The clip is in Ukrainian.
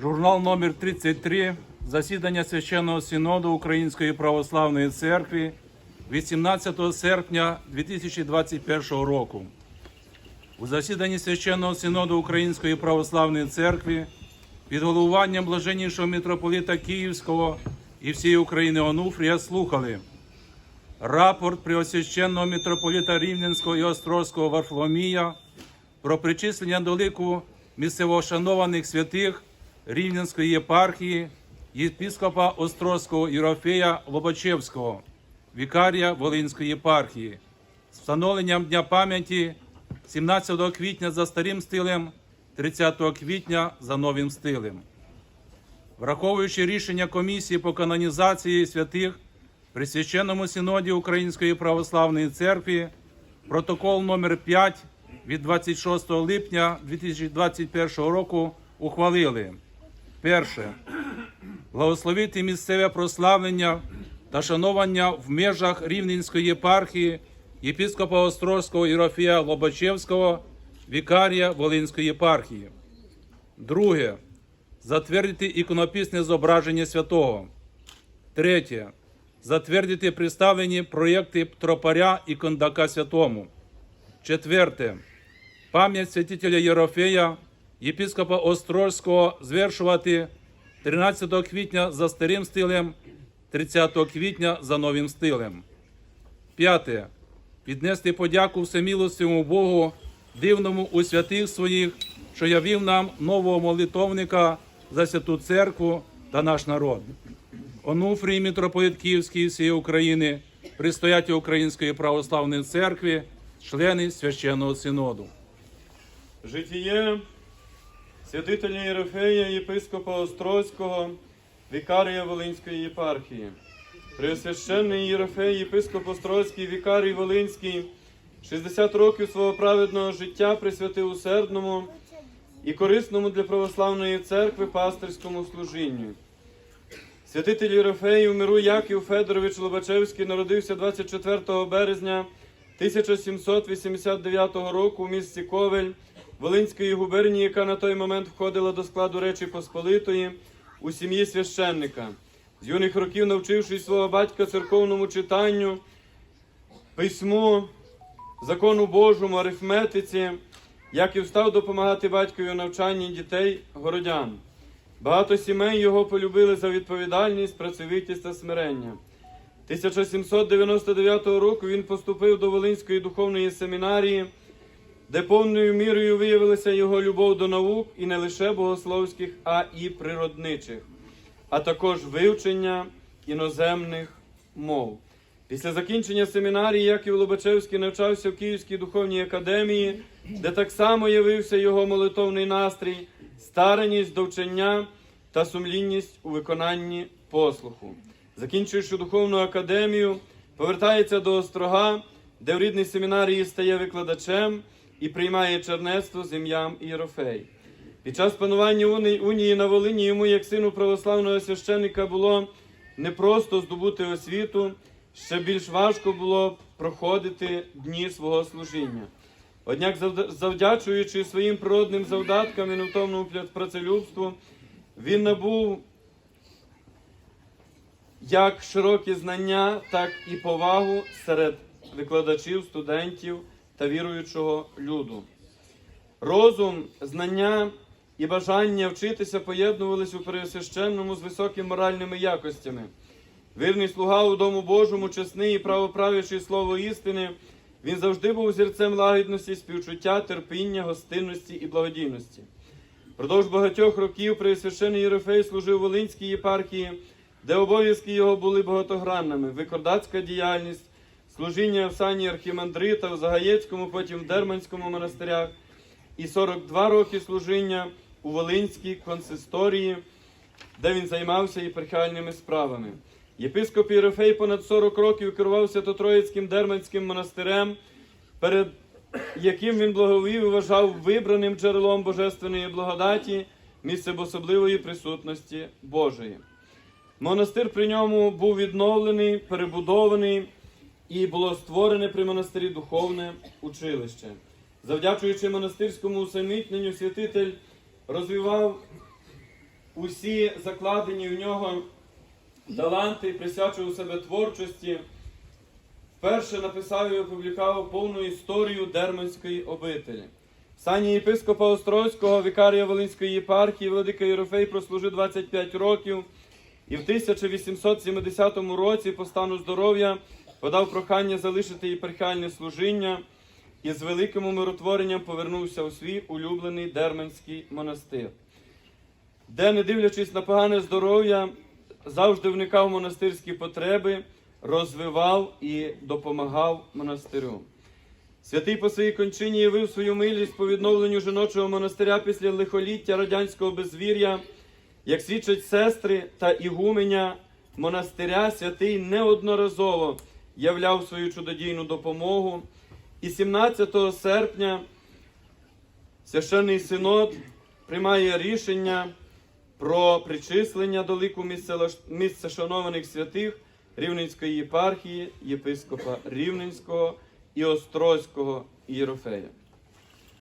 Журнал номер 33 засідання Священного Синоду Української Православної Церкви 18 серпня 2021 року. У засіданні Священного Синоду Української Православної Церкви під головуванням блаженнішого митрополита Київського і всієї України Онуфрія слухали рапорт Преосвященного митрополита Рівненського і Острозького Варфоломія про причислення до лику місцевошанованих святих Рівненської єпархії єпископа Острозького Єрофея Лобачевського, вікарія Волинської єпархії, з встановленням Дня пам'яті 17 квітня за старим стилем, 30 квітня за новим стилем. Враховуючи рішення комісії по канонізації святих при Священному Синоді Української Православної Церкви, протокол номер 5 від 26 липня 2021 року ухвалили. Перше. Благословити місцеве прославлення та шанування в межах Рівненської єпархії єпископа Острозького Єрофія Лобачевського, вікарія Волинської єпархії. Друге. Затвердити іконописне зображення святого. Третє. Затвердити представлені проєкти тропаря і кондака святому. Четверте. Пам'ять святителя Єрофея, єпископа Острозького звершувати 13 квітня за старим стилем, 30 квітня за новим стилем. П'яте. Піднести подяку всемілостивому Богу, дивному у святих своїх, що явив нам нового молитовника за святу церкву та наш народ. Онуфрій, митрополит Київський всієї України, пристояття Української православної церкви, члени священного синоду. Житіє святителя Єрофея, єпископа Острозького, вікарія Волинської єпархії. Преосвященний Єрофей, єпископ Острозький, вікарій Волинський, 60 років свого праведного життя присвятив усердному і корисному для православної церкви пастирському служінню. Святитель Єрофей у миру Яків Федорович Лобачевський народився 24 березня 1789 року у місті Ковель Волинської губернії, яка на той момент входила до складу Речі Посполитої у сім'ї священника. З юних років, навчившись свого батька церковному читанню, письму, закону Божому, арифметиці, Яків став допомагати батькові у навчанні дітей городян. Багато сімей його полюбили за відповідальність, працьовитість та смирення. 1799 року він поступив до Волинської духовної семінарії, де повною мірою виявилася його любов до наук і не лише богословських, а і природничих, а також вивчення іноземних мов. Після закінчення семінарії Яків Лобачевський навчався в Київській духовній академії, де так само явився його молитовний настрій, стараність до вчення та сумлінність у виконанні послуху. Закінчуючи духовну академію, повертається до Острога, де в рідній семінарії стає викладачем і приймає чернецтво з ім'ям Єрофей. Під час панування унії на Волині йому, як сину православного священника, було непросто здобути освіту, ще більш важко було проходити дні свого служіння. Однак, завдячуючи своїм природним завдаткам і невтомному працелюбству, він набув як широкі знання, так і повагу серед викладачів, студентів та віруючого люду. Розум, знання і бажання вчитися поєднувались у Преосвященному з високими моральними якостями. Вірний слуга у Дому Божому, чесний і правоправячий слово істини, він завжди був зірцем лагідності, співчуття, терпіння, гостинності і благодійності. Продовж багатьох років Преосвящений Єрофей служив Волинській єпархії, де обов'язки його були багатогранними: викладацька діяльність, служіння в сані архімандрита в Загаєцькому, потім в Дерманському монастирях, і 42 роки служіння у Волинській консисторії, де він займався єпархіальними справами. Єпископ Єрофей понад 40 років керувався Тотроїцьким Дерманським монастирем, перед яким він благовів і вважав вибраним джерелом божественної благодаті, місцем особливої присутності Божої. Монастир при ньому був відновлений, перебудований і було створене при монастирі духовне училище. Завдячуючи монастирському усамітненню, святитель розвивав усі закладені в нього таланти, присвячував себе творчості. Вперше написав і опублікував повну історію Дерманської обителі. В сані єпископа Острозького, вікарія Волинської єпархії, Владика Єрофей прослужив 25 років і в 1870 році по стану здоров'я подав прохання залишити єпархіальне служіння і з великим умиротворенням повернувся у свій улюблений Дерманський монастир, де, не дивлячись на погане здоров'я, завжди вникав в монастирські потреби, розвивав і допомагав монастирю. Святий по своїй кончині явив свою милість по відновленню жіночого монастиря після лихоліття радянського безвір'я. Як свідчать сестри та ігуменя монастиря, святий неодноразово являв свою чудодійну допомогу. І 17 серпня священний синод приймає рішення про причислення до лику місця шанованих святих Рівненської єпархії, єпископа Рівненського і Острозького Єрофея.